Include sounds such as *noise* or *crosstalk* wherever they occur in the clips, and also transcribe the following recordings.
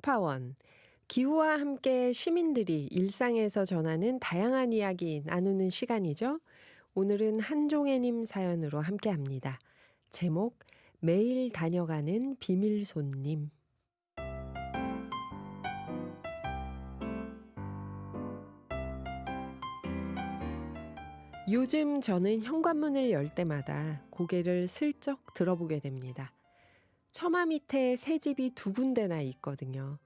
톡파원. 기후와 함께 시민들이 일상에서 전하는 다양한 이야기 나누는 시간이죠. 오늘은 한종애님 사연으로 함께 합니다. 제목, 매일 다녀가는 비밀 손님. 요즘 저는 현관문을 열 때마다 고개를 슬쩍 들어보게 됩니다. 처마 밑에 새 집이 두 군데나 있거든요.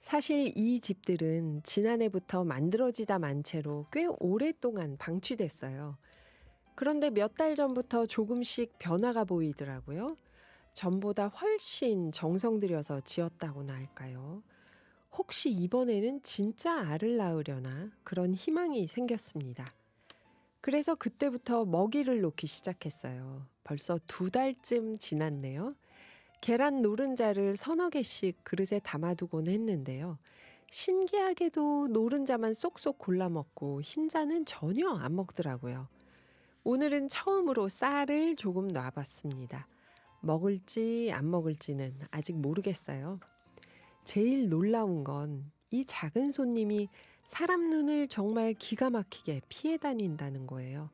사실 이 집들은 지난해부터 만들어지다 만 채로 꽤 오랫동안 방치됐어요. 그런데 몇 달 전부터 조금씩 변화가 보이더라고요. 전보다 훨씬 정성 들여서 지었다고나 할까요? 혹시 이번에는 진짜 알을 낳으려나 그런 희망이 생겼습니다. 그래서 그때부터 먹이를 놓기 시작했어요. 벌써 두 달쯤 지났네요. 계란 노른자를 서너 개씩 그릇에 담아두곤 했는데요. 신기하게도 노른자만 쏙쏙 골라 먹고 흰자는 전혀 안 먹더라고요. 오늘은 처음으로 쌀을 조금 놔봤습니다. 먹을지 안 먹을지는 아직 모르겠어요. 제일 놀라운 건 이 작은 손님이 사람 눈을 정말 기가 막히게 피해 다닌다는 거예요.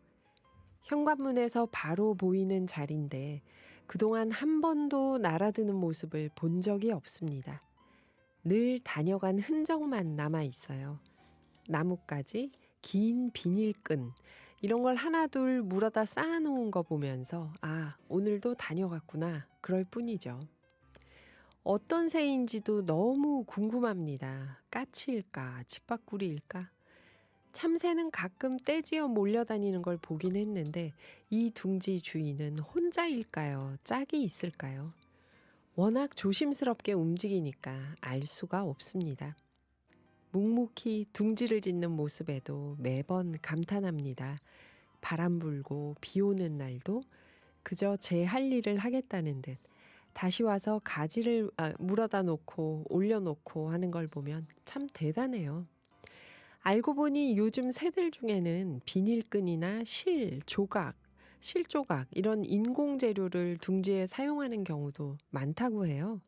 현관문에서 바로 보이는 자리인데 그동안 한 번도 날아드는 모습을 본 적이 없습니다. 늘 다녀간 흔적만 남아 있어요. 나뭇가지, 긴 비닐끈, 이런 걸 하나둘 물어다 쌓아놓은 거 보면서, 아, 오늘도 다녀갔구나. 그럴 뿐이죠. 어떤 새인지도 너무 궁금합니다. 까치일까, 직박구리일까? 참새는 가끔 떼지어 몰려다니는 걸 보긴 했는데 이 둥지 주인은 혼자일까요? 짝이 있을까요? 워낙 조심스럽게 움직이니까 알 수가 없습니다. 묵묵히 둥지를 짓는 모습에도 매번 감탄합니다. 바람 불고 비 오는 날도 그저 제 할 일을 하겠다는 듯 다시 와서 가지를 아, 물어다 놓고 올려놓고 하는 걸 보면 참 대단해요. 알고 보니 요즘 새들 중에는 비닐끈이나 실, 조각, 실조각 이런 인공 재료를 둥지에 사용하는 경우도 많다고 해요.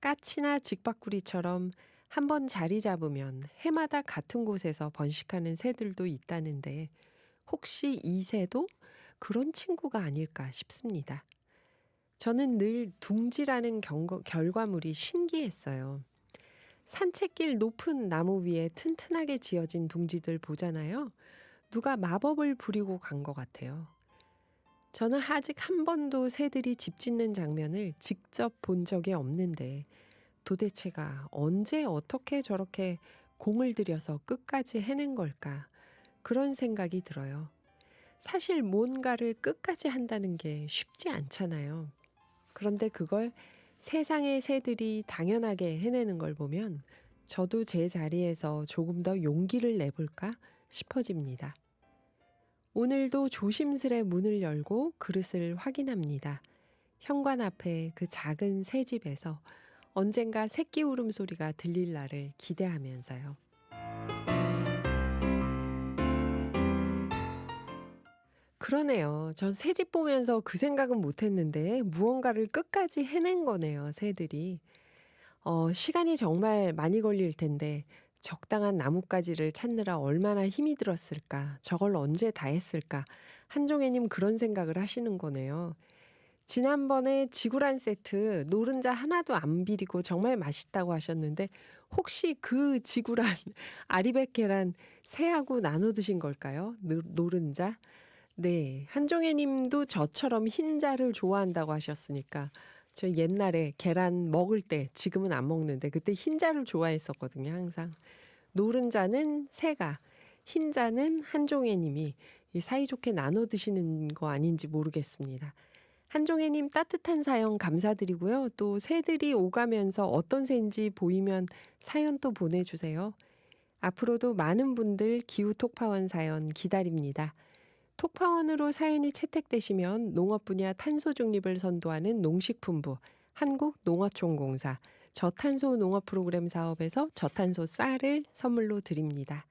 까치나 직박구리처럼 한 번 자리 잡으면 해마다 같은 곳에서 번식하는 새들도 있다는데 혹시 이 새도 그런 친구가 아닐까 싶습니다. 저는 늘 둥지라는 경거, 결과물이 신기했어요. 산책길 높은 나무 위에 튼튼하게 지어진 둥지들 보잖아요. 누가 마법을 부리고 간 것 같아요. 저는 아직 한 번도 새들이 집 짓는 장면을 직접 본 적이 없는데 도대체가 언제 어떻게 저렇게 공을 들여서 끝까지 해낸 걸까 그런 생각이 들어요. 사실 뭔가를 끝까지 한다는 게 쉽지 않잖아요. 그런데 그걸 세상의 새들이 당연하게 해내는 걸 보면 저도 제 자리에서 조금 더 용기를 내볼까 싶어집니다. 오늘도 조심스레 문을 열고 그릇을 확인합니다. 현관 앞에 그 작은 새 집에서 언젠가 새끼 울음소리가 들릴 날을 기대하면서요. 그러네요. 전 새 집 보면서 그 생각은 못 했는데 무언가를 끝까지 해낸 거네요, 새들이. 어, 시간이 정말 많이 걸릴 텐데 적당한 나뭇가지를 찾느라 얼마나 힘이 들었을까, 저걸 언제 다 했을까, 한종애님 그런 생각을 하시는 거네요. 지난번에 지구란 세트 노른자 하나도 안 비리고 정말 맛있다고 하셨는데 혹시 그 지구란 *laughs* 아리백 계란 새하고 나눠 드신 걸까요? 노른자? 네. 한종애 님도 저처럼 흰자를 좋아한다고 하셨으니까 저 옛날에 계란 먹을 때 지금은 안 먹는데 그때 흰자를 좋아했었거든요, 항상. 노른자는 새가, 흰자는 한종애 님이 이 사이좋게 나눠 드시는 거 아닌지 모르겠습니다. 한종애 님 따뜻한 사연 감사드리고요. 또 새들이 오가면서 어떤 새인지 보이면 사연 또 보내주세요. 앞으로도 많은 분들 기후 톡파원 사연 기다립니다. 톡파원으로 사연이 채택되시면 농업 분야 탄소 중립을 선도하는 농식품부 한국농어촌공사 저탄소 농업 프로그램 사업에서 저탄소 쌀을 선물로 드립니다.